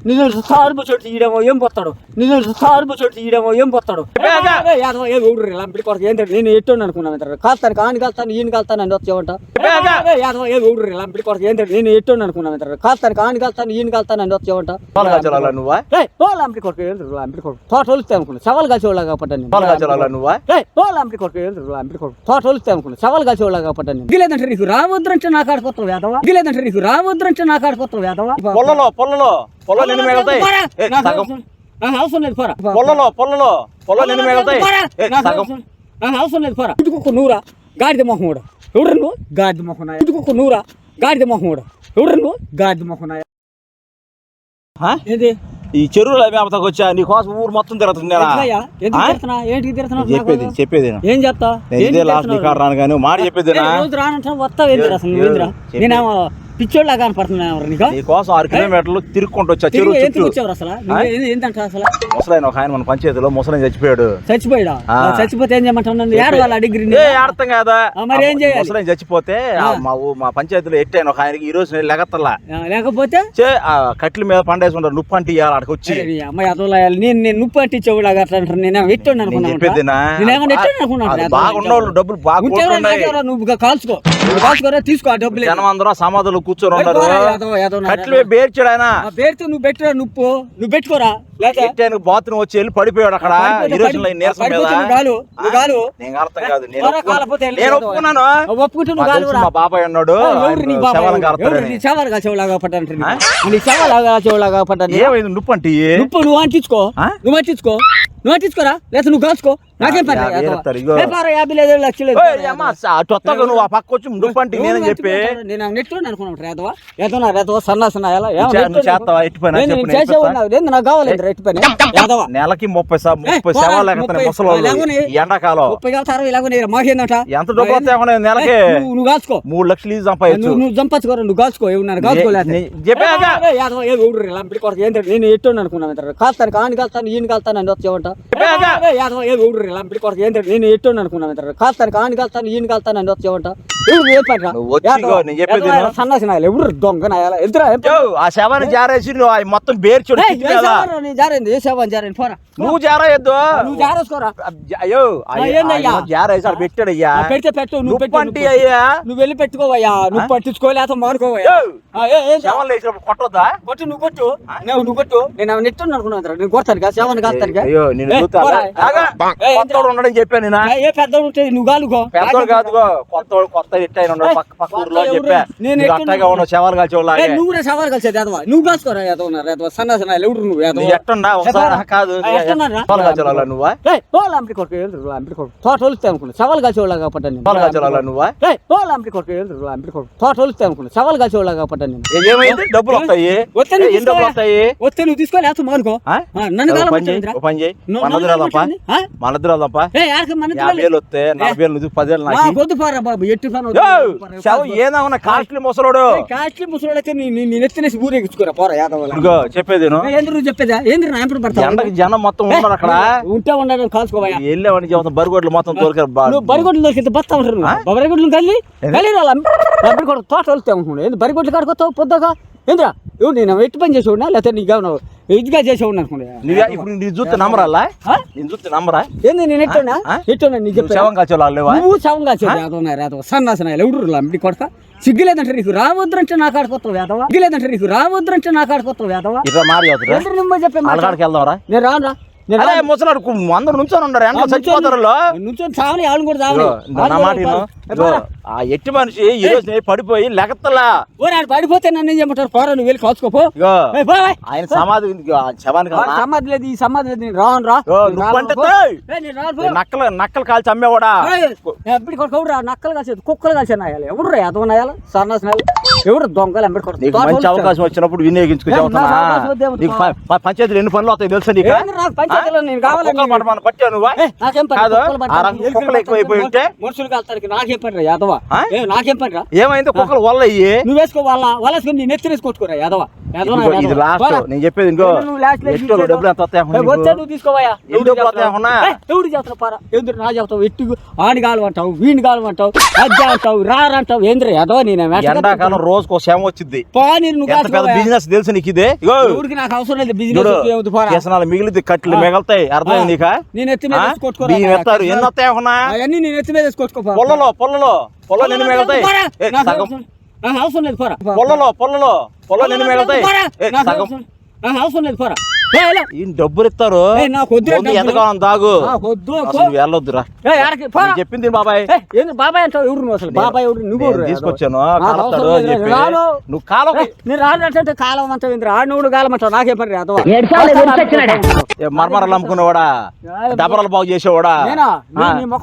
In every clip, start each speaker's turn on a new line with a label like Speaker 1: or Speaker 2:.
Speaker 1: నిన్ను సార్పు చోటు తీయడమో ఏం పోతాడు నిన్ను సార్పు చోటు తీయడమో ఏం పోతాడు యాదవ ఏ ఊరు లంపిడి కొరకు ఏంటంటే నేను ఎట్టు అనుకున్నాను కాస్తాను కాని కాస్తాను ఈయన కాస్తాను అని వచ్చేవంట యాదవ ఏ ఊరు లంపిడి కొరకు ఏంటంటే నేను ఎట్టు అనుకున్నాను కాస్తాను కాని కాస్తాను ఈయన కాస్తాను అని వచ్చేవంట
Speaker 2: నువ్వా
Speaker 1: ఓ లంపిడి కొరకు ఏంటి లంపిడి కొరకు తోట వలుస్తే అనుకున్నా సవాల్
Speaker 2: పాలు కాచాలా నువ్వా
Speaker 1: ఓ లంపిడి కొరకు ఏంటి లంపిడి కొరకు తోట వలుస్తే అనుకున్నా సవాల్ కాసేవాళ్ళగా పడ్డాను దిగలేదంటే నీకు రావద్దంటే నాకు ఆడుకోతావు వేదవా దిగలేదంటే నీకు రావద్దంటే నాకు ఆడుకోతావు వేదవా
Speaker 2: పొల్లలో పొల్లలో పొల్లలో ఎన్ని మిగులుతాయి
Speaker 1: అవసరం- లేదు. పోరా.
Speaker 2: పొల్లలో పొల్లలో పొల్లలో ఎన్ని మిగులుతాయి
Speaker 1: అవసరం- లేదు పోరా. ఇటుకొక్క నూరా. గాడిద మొహం కూడా. ఎవరు నువ్వు? గాడిద మొహం నాయ ఇటుకొక్క నూరా. గాడిద మొహం కూడా. ఎవరు నువ్వు? గాడిద మొహం? ఏంటి
Speaker 2: ఈ చెరువుల వచ్చా? నీ కోసం ఊరు మొత్తం నేను చెప్పేది? చెప్పేది.
Speaker 1: ఏం చెప్తా
Speaker 2: నేను ఇదే లాస్ట్ నీ రాను కానీ మాట చెప్పేదినా
Speaker 1: ఏ, పిచ్చోళ్ళ కనపడుతున్నా నీకు?
Speaker 2: ఆరు కిలోమీటర్లు తిరుక్కుంటూ వచ్చా
Speaker 1: తిరిగి
Speaker 2: చెరువు
Speaker 1: ఎందుకు
Speaker 2: చుట్టూ.
Speaker 1: వచ్చావు అసలు? అసలు?
Speaker 2: ముసలాయన ఒక ఆయన మన పంచాయతీలో ముసలాయన చచ్చిపోయాడు.
Speaker 1: చచ్చిపోయాడా. చచ్చిపోతే ఏం చేయమంటావు నన్ను? ఏడు వాళ్ళ డిగ్రీ
Speaker 2: అర్థం కాదా.
Speaker 1: మరి ఏం చేయాలి?
Speaker 2: ముసలాయన చచ్చిపోతే మా మా పంచాయతీలో ఎట్టాను ఒక ఆయనకి ఈ రోజు నేను లెగత్తల్లా
Speaker 1: లేకపోతే?
Speaker 2: చే ఆ కట్ల మీద పండేసి ఉంటారు నుప్పు అంటే ఇవ్వాలి అక్కడికి వచ్చి.
Speaker 1: అమ్మాయి నేను నేను నువ్వు అంటించేవాడు అట్లా అంటారు. నేను ఎట్టు
Speaker 2: నేను
Speaker 1: అనుకున్నాను
Speaker 2: బాగున్నోళ్ళు డబ్బులు.
Speaker 1: నువ్వు కాల్చుకో. కాల్చుకోరా తీసుకో ఆ డబ్బులు.
Speaker 2: జనం అందరూ సమాధులు కూర్చొని
Speaker 1: నా-
Speaker 2: కట్లు బేర్చాడు ఆయన
Speaker 1: పేరుతో నువ్వు పెట్టురా నువ్వు నువ్వు పెట్టుకోరా లేక?
Speaker 2: ఎట్టానికి బాత్రూమ్ వచ్చి వెళ్ళి పడిపోయాడు అక్కడ. నీరసం నేను అర్థం కాదు నేను. ఒప్పుకున్నాను.
Speaker 1: ఒప్పుకుంటే
Speaker 2: మా
Speaker 1: నువ్వు గాలు
Speaker 2: తెలుసు మా బాబాయ్ అన్నాడు.
Speaker 1: నీ
Speaker 2: ఏమైంది? అంటే
Speaker 1: నువ్వు నువ్వు అంటించుకో? నువ్వు అంటించుకో. నువ్వు అంటించుకోరా? లేదా నువ్వు కాల్చుకో. నాకేం
Speaker 2: యాభై
Speaker 1: ఏదో. లేదు లక్షలు.
Speaker 2: అట్టొత్తగా నువ్వు ఆ పక్క వచ్చి నుప్పు అంటే నేనని చెప్పి.
Speaker 1: నేను అనుకున్నాను రేతవా రేతవా సన్నాసన
Speaker 2: చేస్తావా? ఎట్టి పని? చెప్పు,
Speaker 1: నాకు కావాలి రెట్టు పని? యాదవా
Speaker 2: నెలకి ముప్పై సా- ముప్పై సేవలు లేకపోతే. ఈ ఎండాకాలం.
Speaker 1: ముప్పై కావాలి అరవై ఇలాగ మాకేందట
Speaker 2: ఎంత వస్తాయి అనుకున్నా నెలకి?
Speaker 1: నువ్వు కాల్చుకో.
Speaker 2: మూడు లక్షలు సంపాదించు.
Speaker 1: నువ్వు నువ్వు చంపచ్చుకోరా నువ్వు కాల్చుకో ఏమన్నారు కాల్చుకోలేదు
Speaker 2: నే- చెప్పాగా.
Speaker 1: యాదవ ఏ ఊరు లంపిడి కొరకు ఏంటంటే నేను ఎట్టు అనుకున్నాను కాస్తాను కాని కాస్తాను ఈయన కాస్తాను అని వచ్చేవంట. యాదవ ఏ ఊరు లంపిడి కొరకు ఏంటంటే నేను ఎట్టు అనుకున్నాను కాస్తాను కాని కాస్తాను ఈయన కాస్తాను అని వచ్చేవంట ఎవరు ఏ పని రా?
Speaker 2: నువ్వు వచ్చి
Speaker 1: యాదవ,
Speaker 2: ఇగో నేను చెప్పేది
Speaker 1: యాదవ,
Speaker 2: విను.
Speaker 1: సన్నాసి నాయలు ఎవరు దొంగ నాయాల? ఎదురా ఏం పని?
Speaker 2: యో, ఆ శవాన్ని జారేసి నువ్వు ఆ మొత్తం బేర్చుడు
Speaker 1: ఏయ్, ఏ సేవరా నీ జారింది? ఏ సేవ జారింది? పోరా.
Speaker 2: నువ్వు జారేయద్దు.
Speaker 1: నువ్వు జారేసుకోరా?
Speaker 2: అయ్యో
Speaker 1: ఆ, ఏందయ్యా?
Speaker 2: జారేసి అక్కడ పెట్టాడు అయ్యా.
Speaker 1: ఆ, పెడితే పెట్టు నువ్వు
Speaker 2: నువ్వు
Speaker 1: పెట్టు
Speaker 2: అయ్యా.
Speaker 1: నువ్వు వెళ్ళి పెట్టుకోవయ్యా. నువ్వు పట్టించుకోలేక మానుకోవయ్యా.
Speaker 2: యో,
Speaker 1: ఆ, ఏ- ఏం చేయాలి?
Speaker 2: శవాలు వేసినప్పుడు కొట్టొద్దా?
Speaker 1: కొట్టు నువ్వు కొట్టు. నువ్వు నువ్వు కొట్టు. నేను నెట్టు అనుకున్నాను నేను కొడతాను కదా సేవను కాస్తాను
Speaker 2: అయ్యో నేను
Speaker 1: ఏయ్,
Speaker 2: చూస్తా.
Speaker 1: పోరా.
Speaker 2: ఆగా.
Speaker 1: ఏయ్,
Speaker 2: కొత్తోడు ఉన్నాడని చెప్పాను
Speaker 1: ఏ- ఏ పెద్ద ఉంటుంది నువ్వు
Speaker 2: పెద్దోడు కాదుగో. కొత్త కొత్త ఎట్ట అయిన ఉన్నాడు. పక్క పక్క ఊర్లో అని చెప్పా.
Speaker 1: నేను
Speaker 2: అట్టగా ఉన్నావు శవాలు
Speaker 1: నువ్వు కూడా సవాల్ కలిసేది యాదవ నువ్వు కాసుకోరా యాదవ ఉన్నారు సన్నాసన ఎవడు నువ్వు
Speaker 2: నువ్వు ఎట్టున్నా? ఒకసారి? కాదు? శవాలు కాల్చేవాళ్ళ నువ్వా?
Speaker 1: ఏయ్, ఓ లాంపి కొడుకు ఏంద్రు లాంపి కొడుకు. తోట వలుస్తే అనుకున్నా. సవాల్ కాసేవాళ్ళగా పడ్డాను నేను.
Speaker 2: శవాలు కాల్చేవాళ్ళ నువ్వా?
Speaker 1: ఏయ్, ఓ లాంపి కొడుకు ఏంద్రు లాంపి కొడుకు. తోట వలుస్తే అనుకున్నా. సవాల్ కాసేవాళ్ళగా పడ్డాను నేను.
Speaker 2: ఏమైంది? డబ్బులు వస్తాయి? ఎన్ని డబ్బులు వస్తాయి?
Speaker 1: వస్తే నువ్వు తీసుకోవాలి మానుకో. నన్ను కాలం
Speaker 2: పని చేయి, మన యాభై వేలు వస్తే నలభై వేలు నువ్వు పదివేలు
Speaker 1: మా
Speaker 2: నాకు.
Speaker 1: గొద్దు పారా బాబు ఎట్టి
Speaker 2: ఏదన్నా కాస్ట్లీ. ముసలోడు?
Speaker 1: కాస్ట్లీ ఊరేగించుకోరా యాదవ్
Speaker 2: చెప్పేది.
Speaker 1: ఎందుకు చెప్పేదా? నా
Speaker 2: ఎండకి జనం మొత్తం ఉన్నారు అక్కడ.
Speaker 1: ఉంటే కాల్చుకోవా
Speaker 2: చెబుతాం బరిగొడ్లు మొత్తం తోలుకారు
Speaker 1: నువ్వు బరిగొడ్లు బస్తా ఉంటారు బరిగొడ్లు కూడా తోట వెళ్తే బరిగొడ్లు కాడుకొస్తావు పొద్దుగా? ఏంద్రా? నేను ఎట్టి పని చేసి ఉన్నా లేకపోతే నీకు ఇదిగా చేసి ఉన్నా అనుకున్నా
Speaker 2: నువ్వు ఇప్పుడు నీ చూస్తే నమ్మరాలా? నేను చూస్తే నమ్మరా?
Speaker 1: ఏంది నేను ఎట్టున్నా
Speaker 2: ఆ?
Speaker 1: ఎట్టున్నా నీకు చెప్పా
Speaker 2: శవం కాల్చేవాళ్ళు లేవా
Speaker 1: నువ్వు సవంగా చేద్దాం యాదవ సన్నాసన ఎవడు లంబడి కొడక? సిగ్గులేదంటే నీకు రావద్దంటే నాకు ఆడుకోతావు వేదవా సిగ్గులేదంటే నీకు రావద్దంటే నాకు ఆడుకోతావు వేదవా
Speaker 2: ఇట్లా మారి
Speaker 1: చెప్పే
Speaker 2: వెళ్దాంరా.
Speaker 1: నేను రాను రా
Speaker 2: అదే ముసలాడు అందరు నుంచొని ఉన్నారు. ఎండ చచ్చిపోతారు వాళ్ళు.
Speaker 1: నుంచొని చావని ఆవులు కూడా చావని.
Speaker 2: నా మాట ఆ ఎట్టి మనిషి ఈ రోజు పడిపోయి లెగత్తలా.
Speaker 1: ఓ నాడు పడిపోతే నన్ను ఏం చేయమంటారు? పోరా నువ్వు వెళ్ళి కాచుకోపో.
Speaker 2: ఆయన సమాధి శవానికి
Speaker 1: సమాధి లేదు ఈ సమాధి లేదు నేను రాను రా.
Speaker 2: నక్కలు నక్కలు కాల్చి అమ్మేవాడా?
Speaker 1: ఎంబడి కొడుకు రా నక్కలు కాసేది కుక్కలు కాసే నాయాలి ఎవడు రా యాదవ నాయాలి? సన్నాసి నాయాలి? ఎవడు దొంగలు ఎంబడి కొడుకు?
Speaker 2: మంచి అవకాశం వచ్చినప్పుడు వినియోగించుకు
Speaker 1: ఏ,
Speaker 2: చెబుతున్నా
Speaker 1: నాకు అవకాశం వద్దే,
Speaker 2: నీకు ప- ప- పంచాయతీలు ఎన్ని పనులు వస్తాయి తెలుసా నీకు?
Speaker 1: నాకు? నేను పని? పని యాదవ? నాకేం పని
Speaker 2: ఏమైంది? కుక్కలు వల్ల
Speaker 1: నువ్వు వేసుకో వాళ్ళ వాళ్ళ వేసుకొని నీ నెత్తి వేసుకోవచ్చుకోరా యాదవ.
Speaker 2: ఇది లాస్ట్. నేను చెప్పేది ఇంకో
Speaker 1: ఇచ్చేదో.
Speaker 2: డబ్బులు ఎంత
Speaker 1: నువ్వు? ఎవడు చేస్తావు పారా? ఎందుకు నా చెప్తావు ఎట్టు? ఆడి కాలు అంటావు వీణి కాలు అంటావు అజ్జా అంటావు రారంటావు ఏంద్ర యాదవ నేను
Speaker 2: ఎండాకాలం రోజుకు వచ్చింది
Speaker 1: పా నేను నువ్వు.
Speaker 2: బిజినెస్ తెలుసు నీకు ఇదే?
Speaker 1: ఎవరికి నాకు అవసరం లేదు బిజినెస్
Speaker 2: మిగిలితే కట్లు. మిగలుతాయి. అర్థమైంది నీక?
Speaker 1: నేను ఎత్తి మీద వేసుకోవచ్చుకోరా.
Speaker 2: బియ్యం ఎత్తారు. ఎన్ని వస్తాయి ఏమన్నా?
Speaker 1: అవన్నీ నేను ఎత్తి మీద వేసుకోవచ్చుకో
Speaker 2: పొల్లలో పొల్లలో. పొల్లలో ఎన్ని మిగులుతాయి.
Speaker 1: అవసరం- లేదు
Speaker 2: పొల్లలో పొల్లలో. పొల్లలో ఎన్ని మిగులుతాయి.
Speaker 1: అవసరం- లేదు పోరా.
Speaker 2: ఈ డబ్బులు ఇస్తారు. ఎంతకాలం దాగు. వెళ్ళొద్దురా. చెప్పింది బాబాయ్?
Speaker 1: ఏంది బాబాయ్ అంటావు? ఎవరు నువ్వు అసలు? బాబాయ్ ఎవరు? నువ్వు?
Speaker 2: తీసుకొచ్చాను కాలుస్తాడు అని చెప్పి. నువ్వు కాలం
Speaker 1: నేను కాలం అంటావు ఇంద్ర. ఆడు నువ్వు కాలం అంటావు నాకే పని రాదు
Speaker 2: మర్మరాలు అమ్ముకునేవాడా? డబరాలు బాగు చేసేవాడా?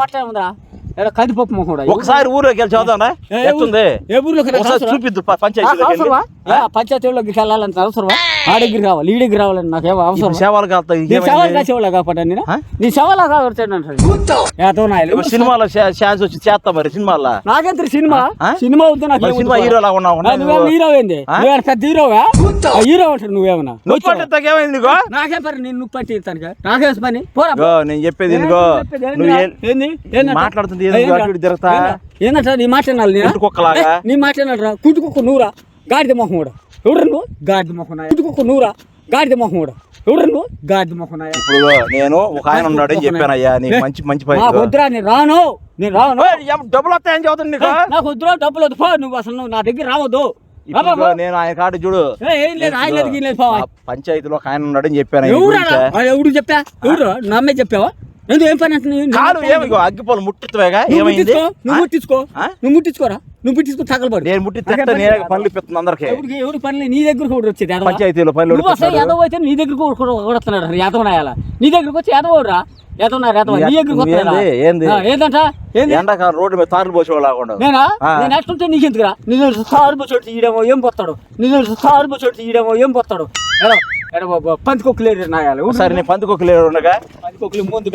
Speaker 1: అట్లే ఉందా ఏదో కందిపప్పు ముఖం కూడా.
Speaker 2: ఒకసారి ఊర్లోకి వెళ్ళి చదువుతాం
Speaker 1: ఏ ఊర్లోకి?
Speaker 2: చూపిద్దు ప-
Speaker 1: నాకు
Speaker 2: పంచాయతీలోకి వెళ్ళి.
Speaker 1: అవసరమా? ఆ దగ్గర రావాలి ఈ దగ్గర రావాలని నాకేమో అవసరం
Speaker 2: ఇప్పుడు సేవలు
Speaker 1: సవాల్? కాసేవాళ్ళ కాపాడా నేను? నీ సవాల్
Speaker 2: ఇప్పుడు సినిమాలో ఛాన్స్ వచ్చి చేస్తా మరి సినిమాలో.
Speaker 1: నాకెంత సినిమా? సినిమా వద్దు నాకు
Speaker 2: సినిమా హీరో లాగా ఉన్నావు
Speaker 1: నువ్వేమో హీరో ఏంది
Speaker 2: ఆ?
Speaker 1: నువ్వేమైనా పెద్ద హీరోవా? ఆ హీరో అంటారు నువ్వేమన్నా?
Speaker 2: నువ్వు పట్టిస్తాక ఏమైంది నీకు
Speaker 1: నాకే పని నేను నువ్వు పట్టి ఇస్తాను నాకేం పని. పోరా.
Speaker 2: నేను చెప్పేది నువ్వు? మాట్లాడుతుంది తిరుగుతా?
Speaker 1: ఏందంట నీ మాట వినాలి నేనా?
Speaker 2: కుట్టు కుక్కలాగా?
Speaker 1: ఏ, నీ మాట వినాలిరా కుట్టు కుక్క నూరా గాడిద మొహం కూడా ఎవడు నువ్వు గాడిద మొహం కుక్క నూరా గాడిద మొహం కూడా ఎవడు నువ్వు గాడిద మొహం.
Speaker 2: ఇప్పుడు నేను ఒక ఆయన ఉన్నాడు అని చెప్పాను అయ్యా. నీకు మంచి మంచి పని
Speaker 1: నాకు వద్దురా నేను రాను. నేను రాను.
Speaker 2: డబ్బులు వస్తాయని చదువుతుంది నీకు?
Speaker 1: వద్దురా డబ్బులు వద్దు. నువ్వు అసలు నువ్వు నా దగ్గర రావద్దు.
Speaker 2: నేను ఆయన కాడు చూడు. పంచాయతీలో ఒక ఆయన ఉన్నాడు అని చెప్పాను.
Speaker 1: ఎవడు చెప్పా? ఎవరు? నమ్మే చెప్పావా? ఎందుకు ఏం పని అంటే నీ- నీ-
Speaker 2: కాదు ఏమి ఇగో అగ్గిపోలు ముట్టుతావేగా?
Speaker 1: నువ్వు
Speaker 2: ఏమైంది?
Speaker 1: నువ్వు? ముట్టించుకో? నువ్వు ముట్టించుకోరా? నువ్వు ముట్టించుకో తగలబడి
Speaker 2: నేను ముట్టి తెస్తే నేనే పనులు ఇప్పిస్తుంది అందరికి.
Speaker 1: ఎవరికి ఎవరి పనులు? నీ దగ్గరకు కూడా వచ్చేది యాదవ.
Speaker 2: పంచాయతీలో పనులు
Speaker 1: నువ్వు అసలు. యాదవ్ అయితే నీ దగ్గరకు కూడా కొడుతున్నాడు యాదవ్ నాయాల నీ దగ్గరకు వచ్చి యాదవ్ రా యాదవ్. నా యాదవ్ నీ దగ్గరకు వస్తున్నాడా? ఏందంట ఏంది?
Speaker 2: ఎండాకాలం రోడ్డు మీద తారులు పోసేవాళ్ళు లేకుండా
Speaker 1: నేనా. నేను ఎట్లుంటే బొచ్చోటి తీయడమో ఏం పోతాడు? నిన్ను సారు బొచ్చోటి తీయడమో ఏం పోతాడు? నాయాలి
Speaker 2: సరే నేను ఉండగా?
Speaker 1: పందికొక్కులు ముందు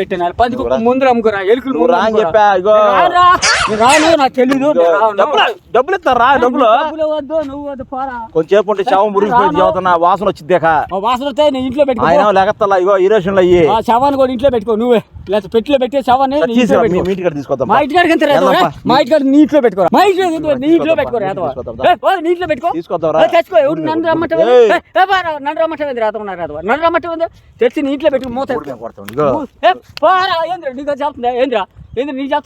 Speaker 1: ముందు అమ్ముకురా ఎలుకలు
Speaker 2: రా అని
Speaker 1: అమ్ముకురా.
Speaker 2: చెప్పా ఇగో.
Speaker 1: నేను రానురా. నేను రాను నాకు తెలీదు నేను రాను.
Speaker 2: డబ్బులు డబ్బులు ఇస్తారా డబ్బులు.
Speaker 1: డబ్బులు వద్దు నువ్వు వద్దు పోరా.
Speaker 2: కొంచెంసేపు ఉంటే శవం మురిగిపోయి చదువుతున్నా వాసన వచ్చిద్దాక
Speaker 1: వాసన వస్తే నేను ఇంట్లో పెట్టుకో.
Speaker 2: ఆయన ఇగో అయ్యి
Speaker 1: ఆ శవాన్ని కూడా ఇంట్లో పెట్టుకో నువ్వే. లేకపోతే పెట్టిలో పెట్టే శవాన్ని
Speaker 2: ఇంటికి తీసుకొద్దాం.
Speaker 1: మా?
Speaker 2: వెళ్దాంపా.
Speaker 1: మా ఇంటికాడ నీ ఇంట్లో పెట్టుకోరా. మా ఇంట్లో ఎందుకు? నీ ఇంట్లో పెట్టుకోరా పెట్టుకో. తెచ్చుకో. ఎవడు నన్ను రమ్మంటే
Speaker 2: ఏయ్.
Speaker 1: నన్ను రమ్మంటే రాదు రాదు నన్ను రమ్మంటే ఉంది తెచ్చి మూత పోరా ఏంద్రా నీకు ఏంద్రా ఏంద్ర నీ కాదు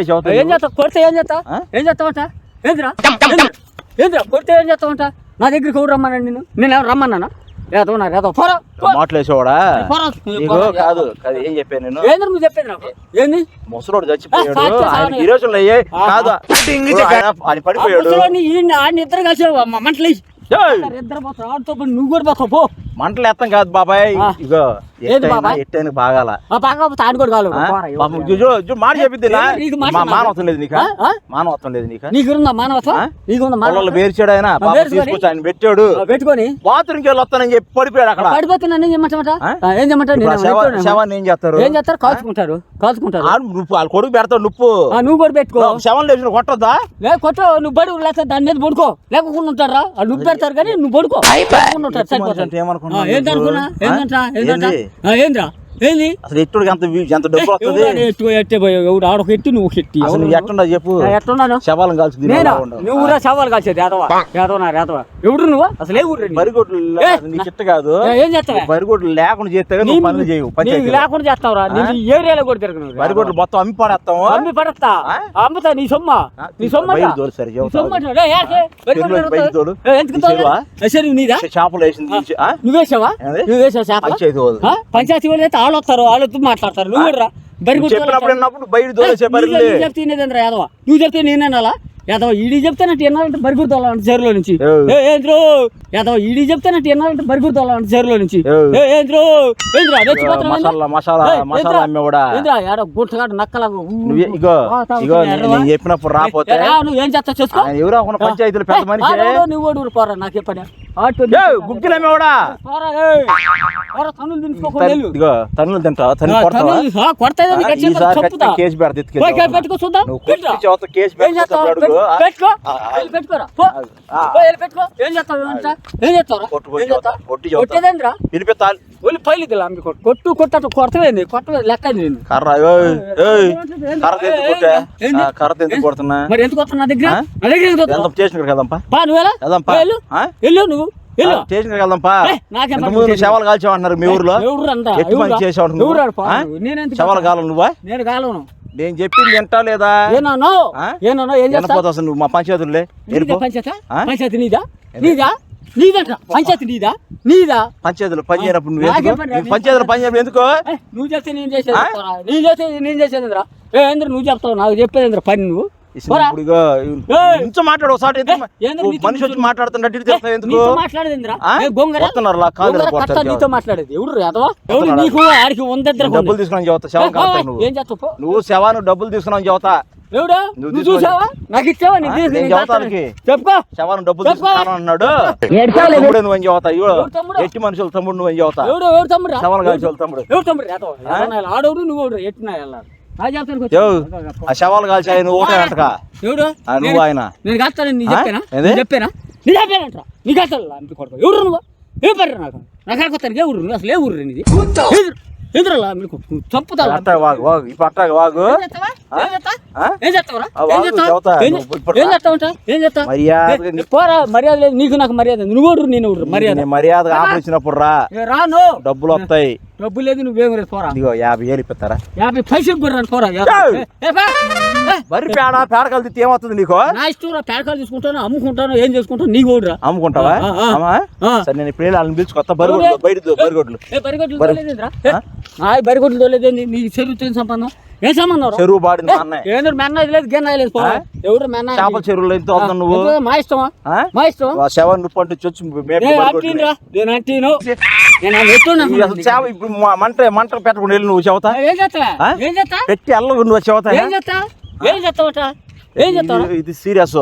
Speaker 2: చదువుతావు
Speaker 1: ఏం చేస్తావు? కొడితే ఏం చేస్తావు?
Speaker 2: ఆ?
Speaker 1: ఏం చేస్తావంట ఏంద్రా ఏంద్రా? ఏంద్రా కొడితే ఏం చేస్తావంట నా దగ్గరికి ఎవరు రమ్మన్నాను నేను నేను ఎవరు రమ్మన్నానా? నా.
Speaker 2: నీకు కాదు కాదు ఏం చెప్పాను నేను?
Speaker 1: నువ్వు చెప్పేది నాకు? ఏంది?
Speaker 2: ముసలోడు చచ్చిపోయాడు. ఆయన. ఈ రోజుల్లో అయ్యే
Speaker 1: ఆహా.
Speaker 2: కాదు ఆయన ఆయన పడిపోయాడు.
Speaker 1: ఆయన ఇద్దరు కలిసి మంటలు! ఇద్దరు ఆడుతో నువ్వు కూడా పోతావు పో.
Speaker 2: మంటలు ఎత్తం కాదు బాబాయ్. ఇగో ఎట్టైనా బాగాల.
Speaker 1: బాగా పోతే ఆయన కూడా కావాలి.
Speaker 2: ఆ?
Speaker 1: పోరా, ఎవరు
Speaker 2: పాపం
Speaker 1: ఎవరు.
Speaker 2: చూడు, చూడు, మాట
Speaker 1: నాకు.
Speaker 2: మానవత్వం లేదు నీకు? మానవత్వం లేదు నీకు?
Speaker 1: నీకుందా మానవత్వం? నీకుందా
Speaker 2: పొలంలో
Speaker 1: మానవత్వం
Speaker 2: బేర్చాడు ఆయన? తీసుకొచ్చి ఆయన పెట్టాడు.
Speaker 1: పెట్టుకొని?
Speaker 2: బాత్రూమ్కి వెళ్ళి వస్తానని చెప్పి పడిపోయాడు అక్కడ.
Speaker 1: పడిపోతున్నా ఏం?
Speaker 2: ఆ,
Speaker 1: ఏం చెప్తాను.
Speaker 2: శవాన్ని ఏం చేస్తారు?
Speaker 1: ఏం చేస్తారు? కాల్చుకుంటారు. కాల్చుకుంటారు.
Speaker 2: నువ్వు వాళ్ళ కొడుకు పెడతావు నువ్వు.
Speaker 1: నువ్వు కూడా పెట్టుకో.
Speaker 2: శవం లేచిన కొట్టద్దా?
Speaker 1: లే కొట్టు నువ్వు బడు లేకపోతే దాని మీద పడుకో. లేకుండా ఉంటారా? ఆ, నువ్వు పెడతారు కానీ నువ్వు పడుకో. లేకుండా ఉంటారు సరిపోతుంది. ఏంటనుకున్నా? ఏంటంట? ఏంటంట ఏంద్రా ఏంది?
Speaker 2: అసలు ఎట్టుడికి ఎంత వీ- ఎంత డబ్బు వస్తుంది?
Speaker 1: ఎట్టు ఎట్టే ఎవడు ఆడొక ఎట్టు నువ్వు ఎట్టి?
Speaker 2: అసలు నువ్వు ఎట్టుండో చెప్పు.
Speaker 1: ఎట్టున్నాను
Speaker 2: శవాలను కాల్చి తినే
Speaker 1: నేనా?
Speaker 2: వాళ్ళ ఉండవు.
Speaker 1: నువ్వు ఊరా సవాలు కాల్చేది యాదవ? యాదవ నా యాదవ? ఎవడు నువ్వు? అసలు ఏ ఊరు
Speaker 2: బరిగొడ్లు నీకు ఇట్ట కాదు
Speaker 1: ఏం చేస్తావా?
Speaker 2: బరిగొడ్లు లేకుండా చేస్తే నువ్వు పనులు చేయవు పంచాయతీ
Speaker 1: లేకుండా చేస్తావురా. నేను ఈ ఏరియాలో కూడా తిరగను
Speaker 2: బరిగొడ్లు మొత్తం అమ్మి పడేస్తాము.
Speaker 1: అమ్మి పడతా
Speaker 2: ఆ?
Speaker 1: అమ్ముతా నీ సొమ్మ. నీ సొమ్మ
Speaker 2: సరే? చెరువు
Speaker 1: నీదా?
Speaker 2: చేపలు వేసింది?
Speaker 1: నువ్వేసావా? నువ్వేసావు చేప
Speaker 2: పంచాయతీ వాళ్ళు.
Speaker 1: పంచాయతీ వాళ్ళు వాళ్ళు వస్తారు వాళ్ళతో మాట్లాడతారు? నువ్వు కూడా
Speaker 2: నువ్వు చెప్పినప్పుడు బయట తోలేసే
Speaker 1: నువ్వు
Speaker 2: బరిలే
Speaker 1: చెప్తే యాదవ? నువ్వు చెప్తే నేనేనాలా యాదవ ఈడీ చెప్తానంటే ఎన్నాలంటే బరిగుర్తోళ్ళంటే చెరువులో నుంచి.
Speaker 2: ఏయ్.
Speaker 1: ఏ ఏంద్రో? యాదవ ఈడీ చెప్తానంటే ఎన్నాలంటే బరిగుర్తోళ్ళంటే చెరువులో నుంచి.
Speaker 2: ఏయ్.
Speaker 1: ఏ ఏంద్రో? ఏంద్రా?
Speaker 2: నువ్వు ఇగో ఇగో? నేను చెప్పినప్పుడు రాపోతే
Speaker 1: నువ్వు ఏం చేస్తావు చూసుకో?
Speaker 2: ఆయన ఎవరో ఒక పంచాయతీలు పెద్ద మనిషి?
Speaker 1: నువ్వు పోరా నాకే పని. పోరా, తన్నులు
Speaker 2: తింటా తన్ను కేసు పెడతా
Speaker 1: పెట్టుకో చూద్దాం.
Speaker 2: కొట్టి కేసు? పెట్టుకో
Speaker 1: పెట్టుకోరా. పెట్టుకో. ఏం చేస్తావు? ఏం?
Speaker 2: కొట్టు, కొట్టు
Speaker 1: చేస్తావు?
Speaker 2: కొట్టు చెబుతా.
Speaker 1: కొట్టేదేంద్రా?
Speaker 2: వినిపిస్తాను.
Speaker 1: వెళ్ళి పైలు ఇది లాంబి కొట్టు. కొట్టు కొట్ట కొడతవేంది? కొట్టవే లెక్క
Speaker 2: కొడుతున్నా.
Speaker 1: మరి ఎందుకు దగ్గర? నా దగ్గర పా నువ్వు వెళ్ళు.
Speaker 2: స్టేషన్ వెళ్దాంపా
Speaker 1: స్టేషన్?
Speaker 2: శవాలు మీ ఊర్లో? ఎట్టి? చేసావు శవాలు? కాలం నువ్వా?
Speaker 1: నేను కాలను.
Speaker 2: నేను చెప్పింది వింటా లేదా?
Speaker 1: ఏనానో?
Speaker 2: ఆ?
Speaker 1: ఏనానో? ఏం
Speaker 2: అసలు నువ్వు? మా పంచాయతీలే.
Speaker 1: పంచాయత? నీదా? నీదా? నీదంట. పంచాయతీ నీదా? నీదా?
Speaker 2: పంచాయతీలో పని చేయనప్పుడు నువ్వు పంచాయతీలో పని ఎందుకు?
Speaker 1: ఏ, నువ్వు చేస్తే నేను చేసేది. నేను చేసేది నేను చేసేది రా ఏ ఏంద్ర నువ్వు చెప్తావు. నాకు చెప్పేది పని నువ్వు.
Speaker 2: ఇంచు మాట్లాడు ఒకసారి?
Speaker 1: ఏ,
Speaker 2: మనిషి వచ్చి మాట్లాడుతున్నట్టు
Speaker 1: ఏ? ఏ, మాట్లాడేది? ఎవడు. నీకు ఆడికి
Speaker 2: డబ్బులు తీసుకున్నాను చెబుతా శవం కాస్తా నువ్వు
Speaker 1: ఏం చేస్తావు? పో.
Speaker 2: నువ్వు శవాన్ని డబ్బులు తీసుకున్నావు చెబుతా
Speaker 1: ఎవడు?
Speaker 2: నువ్వు.
Speaker 1: చూసావా? నాకు ఇచ్చావా. చెప్పుకో.
Speaker 2: శవాన్ని డబ్బులు. తీసుకున్నాను అన్నాడు. తమ్ముడు నువ్వు చెబుతా? ఎట్టి మనుషులు తమ్ముడు నువ్వు చెబుతా
Speaker 1: ఎవడు? తమ్ముడు?
Speaker 2: శవాలు
Speaker 1: ఎవడు? ఆడోడు నువ్వు ఎట్టినా వెళ్ళాలి
Speaker 2: ఆ శవాలు కాల్చాయి నువ్వు ఒకటే అంటకా
Speaker 1: ఎవడు?
Speaker 2: ఆ, నువ్వు ఆయన.
Speaker 1: నేను కాస్తాను నీ? చెప్పానా? నేను చెప్పానా? నీ చెప్పానంట నీ కాస్తాను అంపి కొడుకో. ఎవరు నువ్వు? ఏ పర్రు నాకు? నాకు ఏ ఊరు నువ్వు? అసలు ఏ ఊరు నీది? ఎదురు ఎదురులా మీకు చంపుతా
Speaker 2: అట్ట వాగు వాగు. ఇప్పుడు అట్టాగ వాగు.
Speaker 1: మర్యాద లేదు. నీకు నాకు మర్యాద నువ్వు నేను మర్యాద.
Speaker 2: ఆఫర్ ఇచ్చినప్పుడు రా.
Speaker 1: రాను
Speaker 2: డబ్బులు వస్తాయి.
Speaker 1: డబ్బు లేదు నువ్వేం లేదు పోరా.
Speaker 2: ఇదిగో యాభై వేలు ఇప్పిస్తారా?
Speaker 1: యాభై పైసలు కూడా పోరా.
Speaker 2: వరి పేడ పేడ కలిసి ఏమవుతుంది నీకు?
Speaker 1: నా ఇష్టం రా. పేడకాలు తీసుకుంటాను అమ్ముకుంటాను ఏం చేసుకుంటాను నీకు ఓడురా
Speaker 2: అమ్ముకుంటావా. సరే నేను ఇప్పుడు వాళ్ళని పిలిచి కొత్త బరిగొడ్లు బయట బరిగొడ్లు
Speaker 1: బరిగొడ్లు
Speaker 2: బరి-
Speaker 1: తోలేదేంద్రా? బరిగొడ్లు తోలేదేంది? నీ చెరువుతో ఏం సంబంధం? ఏం సంబంధం రా?
Speaker 2: చెరువు బాడిన మా అన్నయ్య.
Speaker 1: ఏంద్ర మెన్న లేదు గిన్న లేదు పోరా. ఎవరు మెన్న
Speaker 2: చేపల చెరువులో ఎంత అవుతుంది నువ్వు?
Speaker 1: మా ఇష్టమా? మా ఇష్టం
Speaker 2: ఆ శవం నువ్వు పంట చొచ్చి మేక
Speaker 1: నేను
Speaker 2: బరిగొడ్లు
Speaker 1: అంటీనురా నేను అంటీను. నేను అది ఎత్తున్నా
Speaker 2: ఈ అసలు చేప ఇప్పుడు మంట మంట పెట్టకుండా వెళ్ళి నువ్వు చెబుతా
Speaker 1: ఏం చేస్తా?
Speaker 2: పెట్టి నువ్వు చెబుతా
Speaker 1: ఏం చేస్తా? ఏం చేస్తావట ఏం
Speaker 2: ఇది- సీరియస్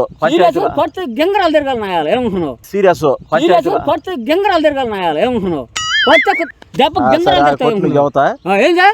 Speaker 1: కొడితే గంగరాలు తిరగాలి నాయాలి ఏమనుకున్నావు?
Speaker 2: సీరియస్
Speaker 1: కొడితే గంగరాలు తిరగాలి నాయాలి ఏమనుకున్నావు? దెబ్బ గంగరాలు తిరుగుతాయి ఏం